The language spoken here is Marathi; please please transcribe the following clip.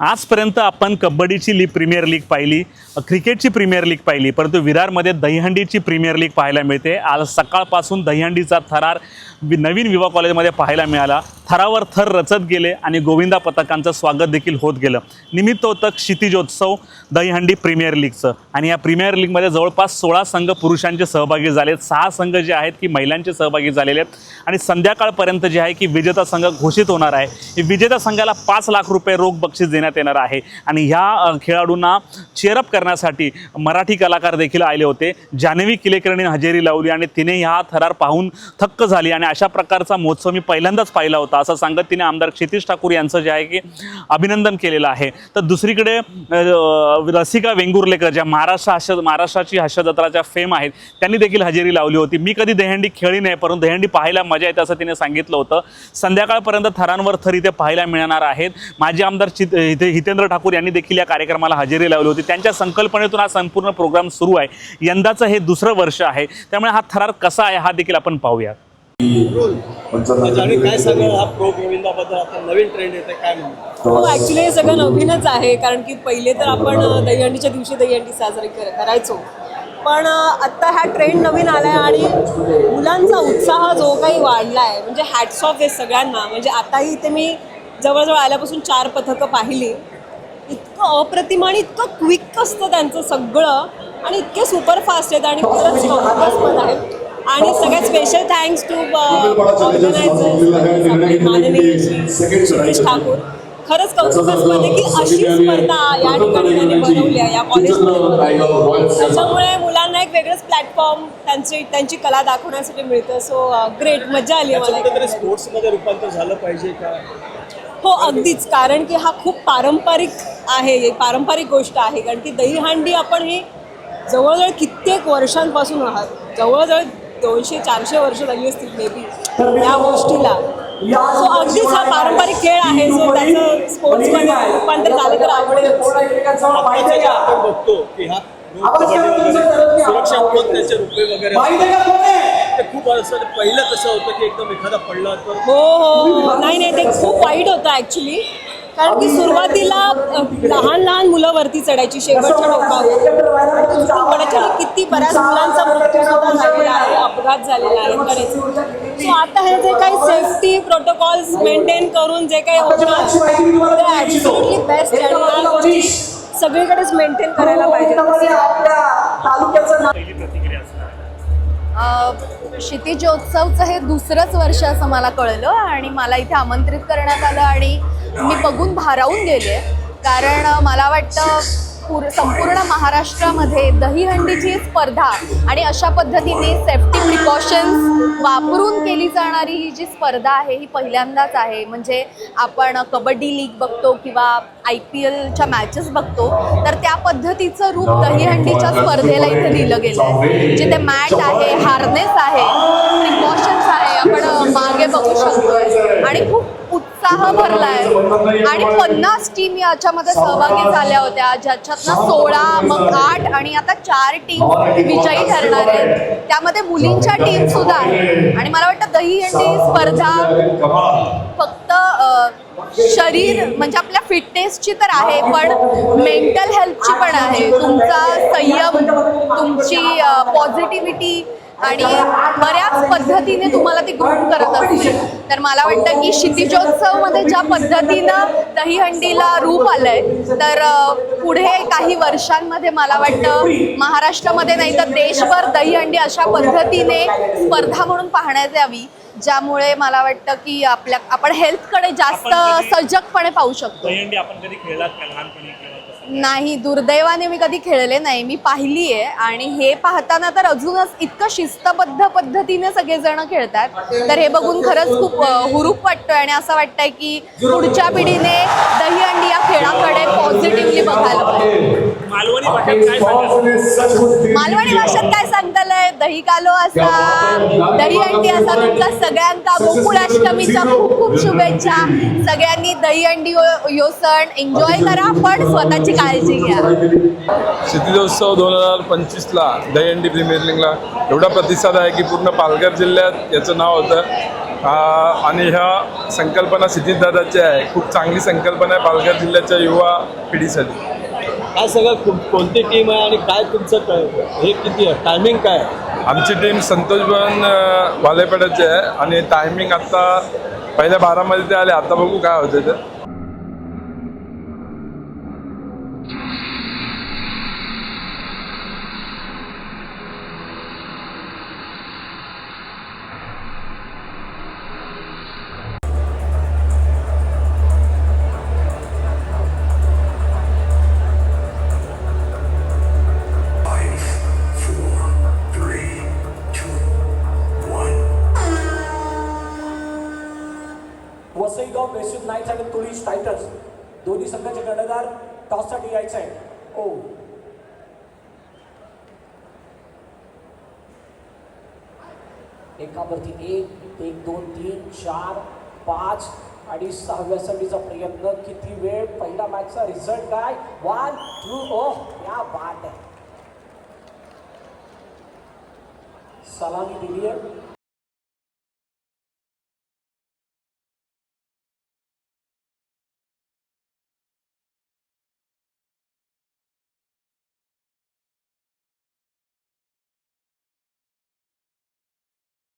आजपर्यंत आपण कबड्डीची लीग प्रीमियर लीग पाहिली क्रिकेटची प्रीमियर लीग पाहिली परंतु विरारमध्ये दहीहंडीची प्रीमियर लीग पाहायला मिळते. आज सकाळपासून दहीहंडीचा थरार नवीन विवा कॉलेजमध्ये पाहायला मिळाला. थरावर थर रचत गेले आणि गोविंदा पथकांचं स्वागत देखील होत गेलं. निमित्तोतक क्षितिजोत्सव दहीहंडी प्रीमियर लीगचं. आणि या प्रीमियर लीगमध्ये जवळपास सोळा संघ पुरुषांचे सहभागी झालेत. सहा संघ जे आहेत की महिलांचे सहभागी झालेले आहेत. आणि संध्याकाळपर्यंत जे आहे की विजेता संघ घोषित होणार आहे. विजेता संघाला पाच लाख रुपये रोख बक्षीस देण्यात येणार आहे. आणि ह्या खेळाडूंना चेअरअप करण्यासाठी मराठी कलाकार देखील आले होते. जान्हवी किलेकर्णीने हजेरी लावली आणि तिने ह्या थरार पाहून थक्क झाली आणि अशा प्रकारचा महोत्सव मी पहिल्यांदाच पाहिला होता असं सांगत तिने आमदार क्षितिश ठाकूर यांचं जे आहे की अभिनंदन केलेलं आहे. तर दुसरीकडे रसिका वेंगुर्लेकर ज्या महाराष्ट्र हास्य महाराष्ट्राची हास्यजत्राच्या फेम आहेत त्यांनी देखील हजेरी लावली होती. मी कधी दहीहंडी खेळली नाही परंतु दहंडी पाहायला मजा येते असं तिने सांगितलं होतं. संध्याकाळपर्यंत थरांवर थर इथे पाहायला मिळणार आहेत. माजी आमदार चित इथे हितेंद्र ठाकूर यांनी देखील या कार्यक्रमाला हजेरी लावली होती. त्यांच्या संकल्पनेतून हा संपूर्ण प्रोग्राम सुरू आहे. यंदाचं हे दुसरं वर्ष आहे. त्यामुळे हा थरार कसा आहे हा देखील आपण पाहूया काय सांगाल हा प्रो गोविंदाबद्दल? आता नवीन ट्रेंड येते काय म्हणतो हो ऍक्च्युली हे सगळं नवीनच आहे कारण की पहिले तर आपण दहीहंडीच्या दिवशी दहीहंडी साजरी कर- करायचो. पण अ, आत्ता हा ट्रेंड नवीन आला आहे आणि मुलांचा उत्साह जो काही वाढला आहे म्हणजे हॅट्स ऑफ आहे सगळ्यांना. म्हणजे आताही इथे मी जवळजवळ आल्यापासून चार पथकं पाहिली. इतकं अप्रतिम आणि इतकं क्विक असतं त्यांचं सगळं. आणि इतके सुपर फास्ट आहेत आणि खरंच कौतुकास्पद आहे आणि सगळ्यात special thanks to organisers Thakur. खरंच कौतुकास्पद आहे की अशी स्पर्धा या ठिकाणी त्यांनी बनवली आहे. या कॉलेजमध्ये त्याच्यामुळे मुलांना एक वेगळंच प्लॅटफॉर्म त्यांची त्यांची कला दाखवण्यासाठी मिळतं. सो ग्रेट मजा आली आहे मला स्पोर्ट्समध्ये रूपांतर झालं पाहिजे का? हो अगदीच. कारण की हा खूप पारंपरिक आहे. ही पारंपरिक गोष्ट आहे. कारण की दहीहंडी आपण ही जवळजवळ कित्येक वर्षांपासून आहात. जवळजवळ दोनशे चारशे वर्ष झाली असतील मे बी या गोष्टीला. सो अगदीच हा पारंपरिक खेळ आहे सो त्याचं स्पोर्ट्समध्ये रूपांतर झालं तर आवडेल बघतो की हा वगैरे सुरक्षात्मक त्याचे रुपये वगैरे असतात. ते खूप असं पहिलं कसं होतं की एकदम एखादा पडला तर हो हो. हो नाही नाही ते खूप वाईट होतं ॲक्च्युली कारण की सुरुवातीला लहान लहान मुलं वरती चढायची शेवटच्या टोकावर. किती बऱ्याच मुलांचा मृत्यू सुद्धा झालेला आहे अपघात झालेला आहे बरेच. सो आता हे जे काही सेफ्टी प्रोटोकॉल्स मेंटेन करून जे काही होतं ते ॲब्सोल्युटली बेस्ट आणि ह्या गोष्टी सगळीकडेच मेंटेन करायला पाहिजे. असणार अ, क्षितिजोत्सवचं हे दुसरंच वर्ष असं मला कळलं आणि मला इथे आमंत्रित करण्यात आलं आणि मी बघून भारावून गेले. कारण मला वाटतं पूर संपूर्ण महाराष्ट्रामध्ये दहीहंडीची स्पर्धा आणि अशा पद्धतीने सेफ्टी प्रिकॉशन्स वापरून केली जाणारी ही जी स्पर्धा आहे ही पहिल्यांदाच आहे. म्हणजे आपण कबड्डी लीग बघतो किंवा आय पी एलच्या मॅचेस बघतो तर त्या पद्धतीचं रूप दहीहंडीच्या स्पर्धेला इथे दिलं गेलं आहे जिथे मॅट आहे हार्नेस आहे आपण अ, मागे बघू शकतोय आणि खूप उत्साह भरलाय. आणि पन्नास टीम याच्यामध्ये सहभागी झाल्या होत्या. ज्याच्यातनं सोळा मग आठ आणि आता चार टीम विजयी ठरणार आहेत. त्यामध्ये मुलींच्या टीम सुद्धा आहेत. आणि मला वाटतं दही हंडी स्पर्धा फक्त शरीर म्हणजे आपल्या फिटनेसची तर आहे पण मेंटल हेल्थची पण आहे. तुमचा संयम तुमची पॉझिटिव्हिटी आणि बऱ्याच पद्धतीने तुम्हाला ती ग्रुप करत असते तर मला वाटतं की क्षितिजोत्सवमध्ये ज्या पद्धतीनं दहीहंडीला रूप आलंय तर पुढे काही वर्षांमध्ये मला वाटतं महाराष्ट्रामध्ये नाही तर देशभर दहीहंडी अशा पद्धतीने स्पर्धा म्हणून पाहण्यात यावी ज्यामुळे मला वाटतं की आपल्या आपण हेल्थकडे जास्त सजगपणे पाहू शकतो. दहीहंडी आपण कधी खेळलात का? लहानपणी नाही दुर्दैवाने मी कधी खेळले नाही. मी पाहिली आहे आणि हे पाहताना तर अजूनच इतकं शिस्तबद्ध पद्धतीने सगळेजण खेळतात. तर हे बघून खरंच खूप हुरूप वाटतोय आणि असं वाटतंय की पुढच्या पिढीने दहीहंडी या खेळाकडे पॉझिटिव्हली बघायला पाहिजे. मालवणी भाषेत काय सांगाल? मालवणी भाषेत काय सांगतालय? दही कालो असा दहीहंडी असा तुमचा सगळ्यांका गोकुळाष्टमीच्या खूप खूप शुभेच्छा. सगळ्यांनी दहीहंडी यो- यो सण एन्जॉय करा पण स्वतःची काळजी घ्या. क्षितिजोत्सव दोन हजार पंचवीसला दहीहंडी प्रीमियर लीगला. एवढा प्रतिसाद आहे की पूर्ण पालघर जिल्ह्यात याचं नाव होतं. आणि ह्या संकल्पना सिद्धिदादाची आहे. खूप चांगली संकल्पना आहे पालघर जिल्ह्याच्या युवा पिढीसाठी. काय सगळं कोणती टीम आहे आणि काय तुमचं हे किती आहे? टायमिंग काय आहे? आमची टीम संतोष भवन वालेपेठाची आहे. आणि टायमिंग आत्ता पहिल्या बारामध्ये ते आले. आता बघू काय होते ते. वसईगाव बेसिक नाईट्स आणि तुळीश टायटन्स दोन्ही संघाचे कर्णधार टॉससाठी यायचं आहे ओ. एकावरती एक एक दोन तीन चार पाच आणि सहाव्या संधीचा प्रयत्न. किती वेळ? पहिला मॅचचा रिझल्ट काय? वन टू ओ या बात आहे. सलामी दिली आहे